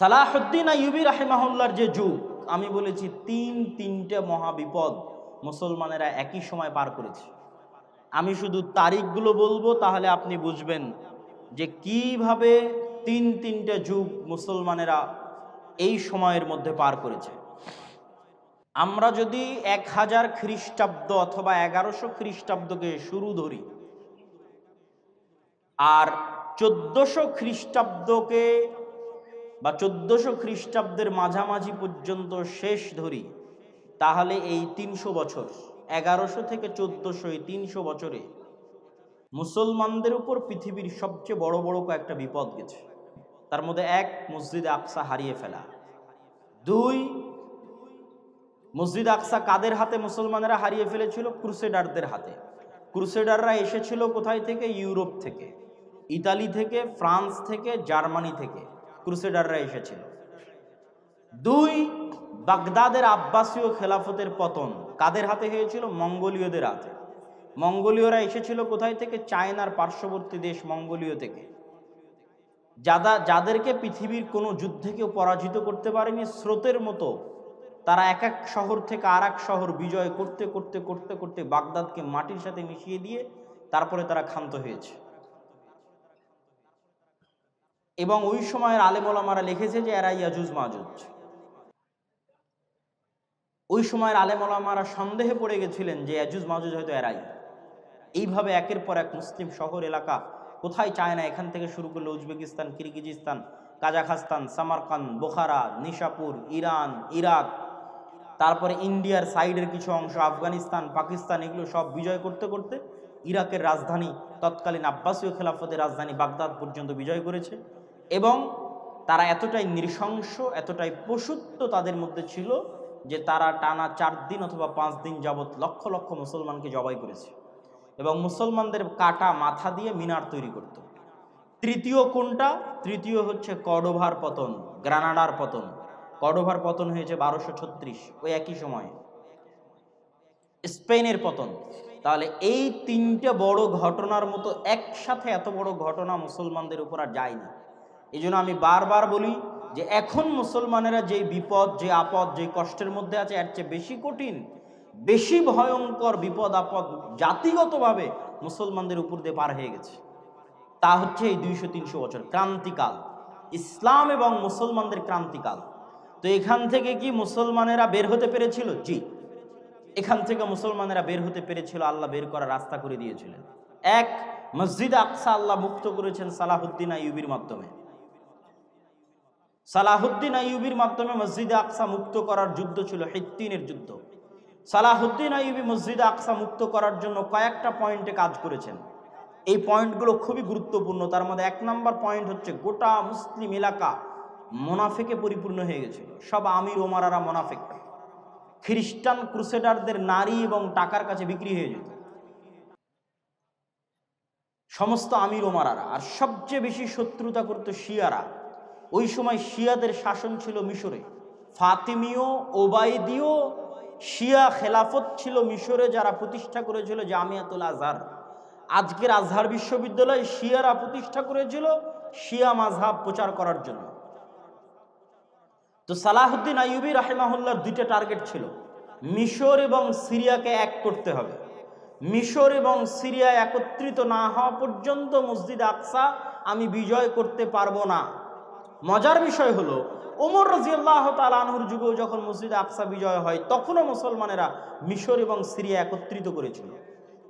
সালাহুদ্দিন আইয়ুবী রাহেমাহুল্লার যে যুগ, আমি বলেছি তিন তিনটে মহাবিপদ মুসলমানেরা একই সময় পার করেছে। আমি শুধু তারিখগুলো বলব, তাহলে আপনি বুঝবেন যে কীভাবে তিন তিনটে যুগ মুসলমানেরা এই সময়ের মধ্যে পার করেছে। আমরা যদি এক হাজার খ্রিস্টাব্দ অথবা এগারোশো খ্রিস্টাব্দকে শুরু ধরি, আর চোদ্দশো খ্রিস্টাব্দকে বা চোদ্দশো খ্রিস্টাব্দের মাঝামাঝি পর্যন্ত শেষ ধরি, তাহলে এই তিনশো বছর, এগারোশো থেকে চোদ্দশো এই তিনশো বছরে মুসলমানদের উপর পৃথিবীর সবচেয়ে বড় বড় কয়েকটা বিপদ গেছে। তার মধ্যে এক, মসজিদ আকসা হারিয়ে ফেলা। দুই, মসজিদ আকসা কাদের হাতে মুসলমানেরা হারিয়ে ফেলেছিল? ক্রুসেডারদের হাতে। ক্রুসেডাররা এসেছিল কোথায় থেকে? ইউরোপ থেকে। ইতালি থেকে, ফ্রান্স থেকে, জার্মানি থেকে। ক্রুসেডাররা এসেছিল। দুই, বাগদাদের আব্বাসীয় খেলাফতের পতন কাদের হাতে হয়েছিল? মঙ্গোলীয়দের হাতে। মঙ্গোলীয়রা এসেছিল কোথায় থেকে? চায়নার পার্শ্ববর্তী দেশ মঙ্গোলীয় থেকে। যাদা, যাদেরকে পৃথিবীর কোনো যুদ্ধে কেউ পরাজিত করতে পারেনি, স্রোতের মতো তারা এক এক শহর থেকে আর শহর বিজয় করতে করতে করতে করতে বাগদাদকে মাটির সাথে মিশিয়ে দিয়ে তারপরে তারা ক্ষান্ত হয়েছে। এবং ওই সময়ের আলেমলামারা লিখেছে যে এরা ইয়াজুজ মাজুজ। ওই সময়ের আলেমলামারা সন্দেহে পড়ে গেছিলেন যে ইয়াজুজ মাজুজ হয়তো এরাই। এইভাবে একের পর এক মুসলিম শহর, এলাকা কোথায় চায় না? এখান থেকে শুরু করলে Uzbekistan, Kyrgyzstan, Kazakhstan Samarkand Bukhara, Nishapur, Iran, Iraq, তারপরে ইন্ডিয়ার সাইডের কিছু অংশ, আফগানিস্তান, পাকিস্তান, এগুলো সব বিজয় করতে করতে ইরাকের রাজধানী, তৎকালীন আব্বাসীয় খেলাফতের রাজধানী বাগদাদ পর্যন্ত বিজয় করেছে। এবং তারা এতটাই নৃশংস, এতটাই পশুত্ব তাদের মধ্যে ছিল যে তারা টানা চার দিন অথবা পাঁচ দিন যাবৎ লক্ষ লক্ষ মুসলমানকে জবাই করেছে এবং মুসলমানদের কাটা মাথা দিয়ে মিনার তৈরি করত। তৃতীয় কোনটা তৃতীয় হচ্ছে কডোভার পতন, গ্রানাডার পতন। কডোভার পতন হয়েছে বারোশো ছত্রিশ, ওই একই সময়ে। স্পেনের পতন। তাহলে এই তিনটে বড় ঘটনার মতো একসাথে এত বড় ঘটনা মুসলমানদের উপর আর যায়নি এই আমি বারবার বলি যে এখন মুসলমানেরা যেই বিপদ যে আপদ যে কষ্টের মধ্যে আছে, এর চেয়ে বেশি কঠিন, বেশি ভয়ঙ্কর বিপদ, আপদ জাতিগতভাবে মুসলমানদের উপর দিয়ে পার হয়ে গেছে। তা হচ্ছে এই দুইশো, তিনশো বছর ক্রান্তিকাল, ইসলাম এবং মুসলমানদের ক্রান্তিকাল। তো এখান থেকে কি মুসলমানেরা বের হতে পেরেছিল? জি। এখান থেকে মুসলমানেরা বের হতে পেরেছিল, আল্লাহ বের করার রাস্তা করে দিয়েছিলেন। এক, মসজিদ আকসা আল্লাহ মুক্ত করেছেন সালাহুদ্দিন আইয়ুবির মাধ্যমে। সালাহুদ্দিন আইয়ুবির মাধ্যমে মসজিদে আকসা মুক্ত করার যুদ্ধ ছিল হিত্তিনের যুদ্ধ। সালাহুদ্দিন আইয়ুবি মসজিদে আকসা মুক্ত করার জন্য কয়েকটা পয়েন্টে কাজ করেছেন। এই পয়েন্টগুলো খুবই গুরুত্বপূর্ণ। তার মধ্যে এক নম্বর পয়েন্ট হচ্ছে গোটা মুসলিম এলাকা মোনাফেকে পরিপূর্ণ হয়ে গেছিল সব আমির ওমারারা মোনাফেক। খ্রিস্টান ক্রুসেডারদের নারী এবং টাকার কাছে বিক্রি হয়ে যেত। সমস্ত আমির ওমারারা। আর সবচেয়ে বেশি শত্রুতা করত শিয়ারা। ওই সময় শিয়াদের শাসন ছিল মিশরে। ফাতিমীয় ওবায়দীয় শিয়া খেলাফত ছিল মিশরে যারা প্রতিষ্ঠা করেছিল জামিয়াতুল আজহার। আজকের আজহার বিশ্ববিদ্যালয় শিয়ারা প্রতিষ্ঠা করেছিল শিয়া মাঝহাব প্রচার করার জন্য। তো সালাহুদ্দিন আইয়ুবী রাহেমাহুল্লার দুইটা টার্গেট ছিল, মিশর এবং সিরিয়াকে এক করতে হবে। মিশর এবং সিরিয়া একত্রিত না হওয়া পর্যন্ত মসজিদ আকসা আমি বিজয় করতে পারব না। মজার বিষয় হলো, ওমর রাজিয়াল্লাহ তালানহুর যুগেও যখন মসজিদ আকসা বিজয় হয়, তখনও মুসলমানেরা মিশর এবং সিরিয়া একত্রিত করেছিল।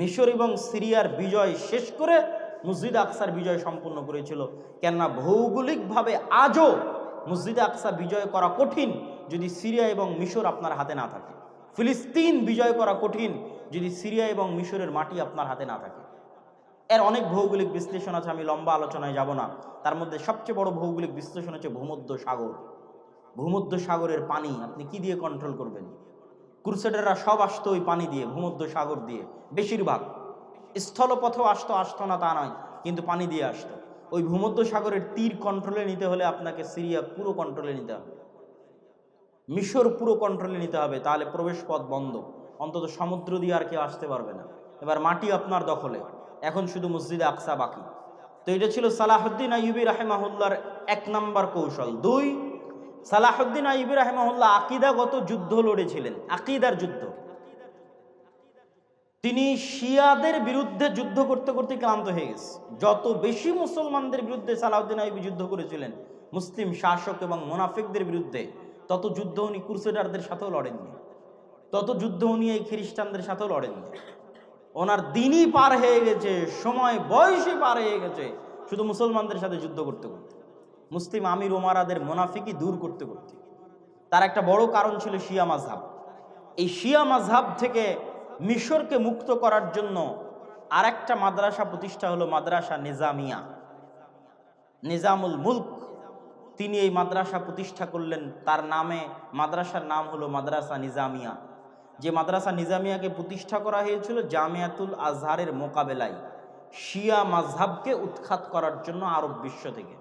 মিশর এবং সিরিয়ার বিজয় শেষ করে মসজিদ আকসার বিজয় সম্পূর্ণ করেছিল। কেননা ভৌগোলিকভাবে আজও মসজিদ আকসা বিজয় করা কঠিন যদি সিরিয়া এবং মিশর আপনার হাতে না থাকে। ফিলিস্তিন বিজয় করা কঠিন যদি সিরিয়া এবং মিশরের মাটি আপনার হাতে না থাকে। এর অনেক ভৌগোলিক বিশ্লেষণ আছে, আমি লম্বা আলোচনায় যাব না। তার মধ্যে সবচেয়ে বড় ভৌগোলিক বিশ্লেষণ হচ্ছে ভূমধ্য সাগর। ভূমধ্য সাগরের পানি আপনি কি দিয়ে কন্ট্রোল করবেন? ক্রুসেডাররা সব আসতো ওই পানি দিয়ে, ভূমধ্য সাগর দিয়ে, বেশিরভাগ। স্থলপথেও আসতো আসতো না তা নয়, কিন্তু পানি দিয়ে আসতো। ওই ভূমধ্য সাগরের তীর কন্ট্রোলে নিতে হলে আপনাকে সিরিয়া পুরো কন্ট্রোলে নিতে হবে। মিশর পুরো কন্ট্রোলে নিতে হবে, তাহলে প্রবেশ পথ বন্ধ। অন্তত সমুদ্র দিয়ে আর কেউ আসতে পারবে না। এবার মাটি আপনার দখলে। এখন শুধু মসজিদে আকসা বাকি। তো এটা ছিল সালাহুদ্দিন আইয়ুবী রাহেমাহুল্লার এক নম্বর কৌশল। দুই, সালাহুদ্দিন আইবি রাহেমহল্লা আকিদাগত যুদ্ধ লড়েছিলেন। আকিদার যুদ্ধ। তিনি শিয়াদের বিরুদ্ধে যুদ্ধ করতে করতে ক্লান্ত হয়ে গেছে। যত বেশি মুসলমানদের বিরুদ্ধে সালাউদ্দিন আইবি যুদ্ধ করেছিলেন, মুসলিম শাসক এবং মোনাফিকদের বিরুদ্ধে, তত যুদ্ধ উনি ক্রুসেডারদের সাথেও লড়েননি। তত যুদ্ধ উনি এই খ্রিস্টানদের সাথেও লড়েননি। ওনার দিনই পার হয়ে গেছে, সময় বয়সে পার হয়ে গেছে। শুধু মুসলমানদের সাথে যুদ্ধ করতে করতে, মুসলিম আমির ওমারাদের মোনাফিকি দূর করতে করতে। তার একটা বড় কারণ ছিল শিয়া মাঝহাব। এই শিয়া মাঝহাব থেকে মিশরকে মুক্ত করার জন্য আর একটা মাদ্রাসা প্রতিষ্ঠা হলো মাদ্রাসা নিজামিয়া। নিজামুল মুলক, তিনি এই মাদ্রাসা প্রতিষ্ঠা করলেন। তার নামে, মাদ্রাসার নাম হলো মাদ্রাসা নিজামিয়া। যে মাদ্রাসা নিজামিয়াকে প্রতিষ্ঠা করা হয়েছিল জামিয়াতুল আজহারের মোকাবেলায় শিয়া মাঝহাবকে উৎখাত করার জন্য আরব বিশ্ব থেকে।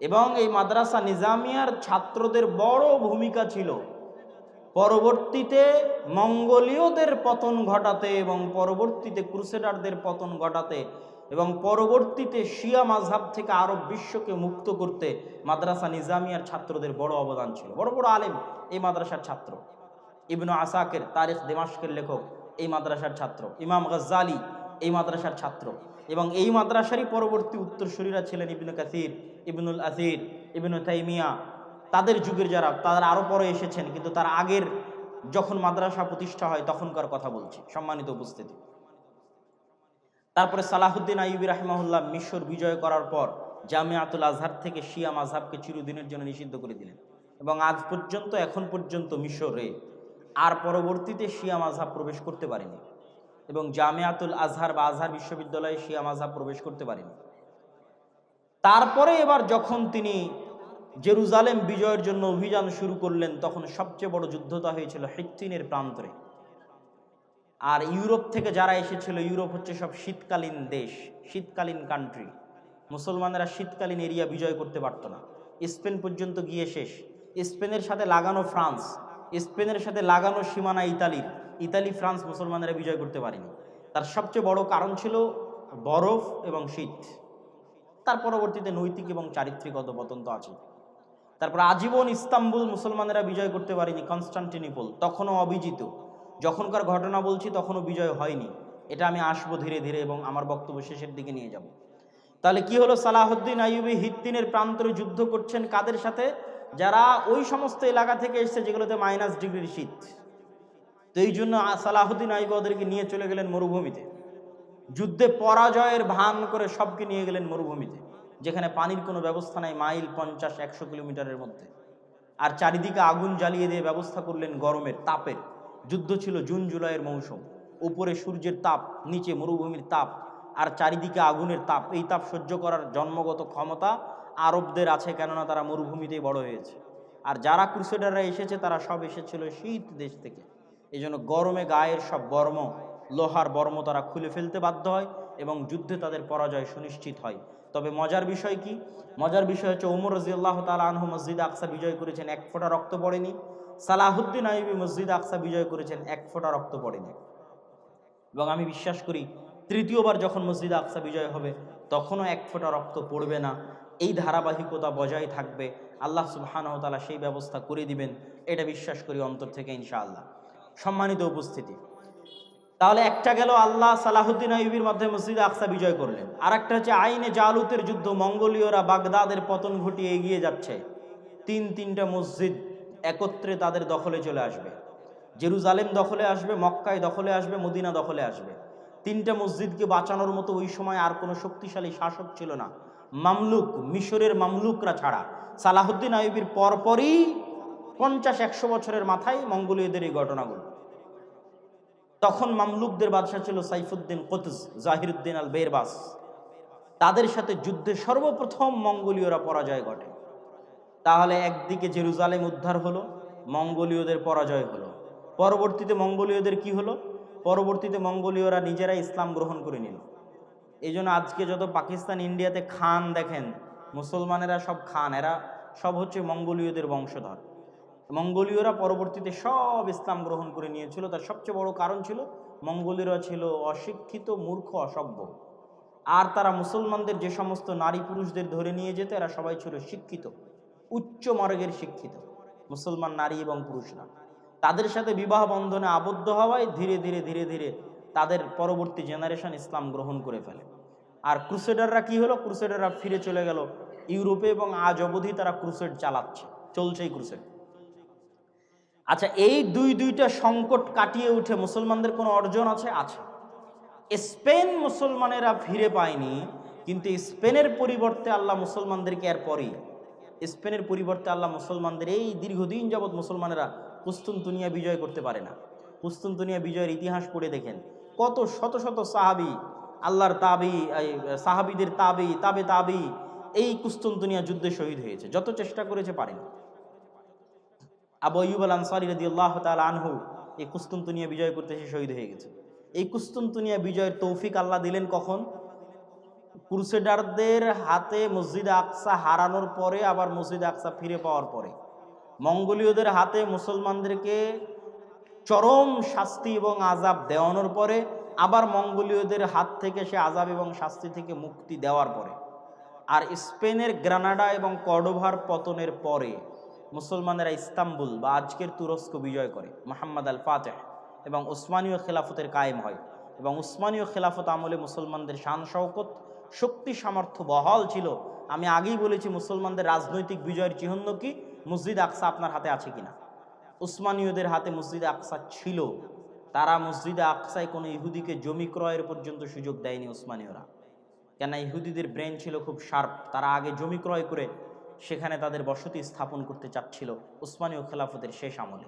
এবং এই মাদ্রাসা নিজামিয়ার ছাত্রদের বড় ভূমিকা ছিল পরবর্তীতে মঙ্গোলীয়দের পতন ঘটাতে এবং পরবর্তীতে ক্রুসেডারদের পতন ঘটাতে এবং পরবর্তীতে শিয়া মাঝহাব থেকে আরব বিশ্বকে মুক্ত করতে মাদ্রাসা নিজামিয়ার ছাত্রদের বড় অবদান ছিল। বড় বড় আলেম এই মাদ্রাসার ছাত্র। ইবনু আসাকের তারিখ দিমাশকের লেখক, এই মাদ্রাসার ছাত্র। ইমাম গজ্জালি, এই মাদ্রাসার ছাত্র। এবং এই মাদ্রাসারই পরবর্তী উত্তরসূরিরা ছিলেন ইবনু কাসির, ইবনুল আসির, ইবনু তাইমিয়া। তাদের যুগের যারা, তারা আরও পরে এসেছেন, কিন্তু তার আগের যখন মাদ্রাসা প্রতিষ্ঠা হয়, তখনকার কথা বলছি, সম্মানিত উপস্থিতি। তারপরে সালাহুদ্দিন আইবি রাহমাহুল্লাহ মিশর বিজয় করার পর জামিয়াতুল আজহার থেকে শিয়া মাঝহাবকে চিরদিনের জন্য নিষিদ্ধ করে দিলেন। এবং আজ পর্যন্ত, এখন পর্যন্ত মিশরে আর পরবর্তীতে শিয়া মাঝহাব প্রবেশ করতে পারেনি এবং জামিয়াতুল আজহার বা আজহার বিশ্ববিদ্যালয়ে শিয়া মাঝহাব প্রবেশ করতে পারেনি। তারপরে এবার যখন তিনি জেরুজালেম বিজয়ের জন্য অভিযান শুরু করলেন, তখন সবচেয়ে বড় যুদ্ধতা হয়েছিল হিত্তিনের প্রান্তরে। আর ইউরোপ থেকে যারা এসেছিল, ইউরোপ হচ্ছে সব শীতকালীন দেশ, শীতকালীন কান্ট্রি মুসলমানেরা শীতকালীন এরিয়া বিজয় করতে পারতো না। স্পেন পর্যন্ত গিয়ে শেষ। স্পেনের সাথে লাগানো ফ্রান্স। স্পেনের সাথে লাগানো সীমানা ইতালির। ইতালি, ফ্রান্স মুসলমানেরা বিজয় করতে পারেনি। তার সবচেয়ে বড় কারণ ছিল বরফ এবং শীত। তার পরবর্তীতে নৈতিক এবং চারিত্রিক অধপতন তো আছে তারপর আজীবন ইস্তাম্বুল মুসলমানেরা বিজয় করতে পারেনি কনস্টান্টিনিপল, তখনও অবিজিত যখনকার ঘটনা বলছি, তখনও বিজয় হয়নি। এটা আমি আসব ধীরে ধীরে এবং আমার বক্তব্য শেষের দিকে নিয়ে যাব। তাহলে কি হলো সালাহুদ্দিন আইয়ুবি হিত্তিনের প্রান্তরে যুদ্ধ করছেন কাদের সাথে? যারা ওই সমস্ত এলাকা থেকে এসছে যেগুলোতে মাইনাস ডিগ্রির শীত, তো এই জন্য সালাহুদ্দিন আইবি ওদেরকে নিয়ে চলে গেলেন মরুভূমিতে। যুদ্ধে পরাজয়ের ভান করে সবকে নিয়ে গেলেন মরুভূমিতে, যেখানে পানির কোনো ব্যবস্থা নাই মাইল পঞ্চাশ, একশো কিলোমিটারের মধ্যে। আর চারিদিকে আগুন জ্বালিয়ে দিয়ে ব্যবস্থা করলেন গরমের তাপের। যুদ্ধ ছিল জুন, জুলাইয়ের মৌসুম। উপরে সূর্যের তাপ, নিচে মরুভূমির তাপ, আর চারিদিকে আগুনের তাপ। এই তাপ সহ্য করার জন্মগত ক্ষমতা আরবদের আছে কেননা তারা মরুভূমিতেই বড় হয়েছে। আর যারা ক্রুসেডাররা এসেছে, তারা সব এসেছিল শীত দেশ থেকে। এই জন্য গরমে গায়ের সব বর্ম, লোহার বর্ম তারা খুলে ফেলতে বাধ্য হয় এবং যুদ্ধে তাদের পরাজয় সুনিশ্চিত হয়। তবে মজার বিষয় কি? মজার বিষয় হচ্ছে ওমর রাজিউল্লাহ তালা আনহু মসজিদ আকসা বিজয় করেছেন, এক ফোঁটা রক্ত পড়েনি। সালাহুদ্দিন আইবি মসজিদ আকসা বিজয় করেছেন, এক ফোঁটা রক্ত পড়েনি। এবং আমি বিশ্বাস করি, তৃতীয়বার যখন মসজিদ আকসা বিজয় হবে, তখনও এক ফোঁটা রক্ত পড়বে না। এই ধারাবাহিকতা বজায় থাকবে, আল্লাহ সুবহানাহু তাআলা সেই ব্যবস্থা করে দিবেন, এটা বিশ্বাস করি অন্তর থেকে ইনশাআল্লাহ। সম্মানিত উপস্থিতি, তাহলে একটা গেল আল্লাহ সালাহুদ্দিন আইবির মাধ্যমে মসজিদ আকসা বিজয় করলেন আর একটা হচ্ছে আইনে জালুতের যুদ্ধ, মঙ্গোলীয়রা বাগদাদের পতন ঘটিয়ে এগিয়ে যাচ্ছে, তিন তিনটা মসজিদ একত্রে তাদের দখলে চলে আসবে, জেরুজালেম দখলে আসবে, মক্কায় দখলে আসবে, মদিনা দখলে আসবে, তিনটা মসজিদকে বাঁচানোর মতো ওই সময় আর কোনো শক্তিশালী শাসক ছিল না মামলুক, মিশরের মামলুকরা ছাড়া। সালাহুদ্দিন আইবির পরপরই পঞ্চাশ, একশো বছরের মাথায় মঙ্গোলীয়দের এই ঘটনাগুলো তখন মামলুকদের বাদশাহ ছিল সাইফুদ্দিন কোতজ জাহিরুদ্দিন আল বেরবাস তাদের সাথে যুদ্ধে সর্বপ্রথম মঙ্গোলীয়রা পরাজয় ঘটে। তাহলে একদিকে জেরুজালেম উদ্ধার হলো, মঙ্গোলীয়দের পরাজয় হলো। পরবর্তীতে মঙ্গোলীয়দের কি হলো? পরবর্তীতে মঙ্গোলীয়রা নিজেরাই ইসলাম গ্রহণ করে নিল। এই জন্য আজকে যত পাকিস্তান, ইন্ডিয়াতে খান দেখেন, মুসলমানেরা সব খান, এরা সব হচ্ছে মঙ্গোলীয়দের বংশধর। মঙ্গোলীয়রা পরবর্তীতে সব ইসলাম গ্রহণ করে নিয়েছিল। তার সবচেয়ে বড় কারণ ছিল, মঙ্গোলীয়রা ছিল অশিক্ষিত, মূর্খ, অসভ্য। আর তারা মুসলমানদের যে সমস্ত নারী পুরুষদের ধরে নিয়ে যেত, এরা সবাই ছিল শিক্ষিত, উচ্চ মর্গের শিক্ষিত, মুসলমান নারী এবং পুরুষরা। তাদের সাথে বিবাহ বন্ধনে আবদ্ধ হওয়ায় ধীরে ধীরে ধীরে ধীরে তাদের পরবর্তী জেনারেশন ইসলাম গ্রহণ করে ফেলে। আর ক্রুসেডাররা কি হলো? ক্রুসেডাররা ফিরে চলে গেল ইউরোপে এবং আজ অবধি তারা ক্রুসেড চালাচ্ছে। চলছেই ক্রুসেড আচ্ছা এই দুই দুইটা সংকট কাটিয়ে উঠে মুসলমানদের কোনো অর্জন আছে? আছে। স্পেন মুসলমানেরা ফিরে পায়নি, কিন্তু স্পেনের পরিবর্তে আল্লাহ মুসলমানদেরকে এর পরেই, স্পেনের পরিবর্তে আল্লাহ মুসলমানদের এই দীর্ঘদিন যাবৎ মুসলমানেরা কুস্তুনতুনিয়া বিজয় করতে পারে না। কুস্তুনতুনিয়া বিজয়ের ইতিহাস পড়ে দেখেন। কত শত শত সাহাবি, আল্লাহর তাবি সাহাবিদের তাবি, তাবে তাবি, এই কুস্তুনতুনিয়া যুদ্ধে শহীদ হয়েছে। যত চেষ্টা করেছে পারেনি। আবু আইয়ুব আল আনসারি রদি আল্লাহ তাল আনহু এই কুস্তুনতুনিয়া বিজয় করতে এসে শহীদ হয়ে গেছে। এই কুস্তুনতুনিয়া বিজয়ের তৌফিক আল্লাহ দিলেন কখন? ক্রুসেডারদের হাতে মসজিদ আকসা হারানোর পরে, আবার মসজিদ আকসা ফিরে পাওয়ার পরে। মঙ্গোলীয়দের হাতে মুসলমানদেরকে চরম শাস্তি এবং আজাব দেওয়ানোর পরে আবার মঙ্গোলীয়দের হাত থেকে সে আজাব এবং শাস্তি থেকে মুক্তি দেওয়ার পরে। আর স্পেনের গ্রানাডা এবং কর্ডোভার পতনের পরে মুসলমানেরা ইস্তাম্বুল বা আজকের তুরস্ক বিজয় করে, মোহাম্মদ আল ফাতেহ এবং উসমানীয় খেলাফতের কায়েম হয় এবং উসমানীয় খেলাফত আমলে মুসলমানদের শান শওকত, শক্তি সামর্থ্য বহাল ছিল। আমি আগেই বলেছি মুসলমানদের রাজনৈতিক বিজয়ের চিহ্ন কি? মসজিদ আকসা আপনার হাতে আছে কিনা? উসমানীয়দের হাতে মসজিদে আকসা ছিল। তারা মসজিদে আকসায় কোনো ইহুদিকে জমি ক্রয়ের পর্যন্ত সুযোগ দেয়নি উসমানীয়রা। কেন ইহুদিদের ব্রেন ছিল খুব শার্প। তারা আগে জমি ক্রয় করে সেখানে তাদের বসতি স্থাপন করতে চাচ্ছিল। উসমানীয় খেলাফতের শেষ আমলে।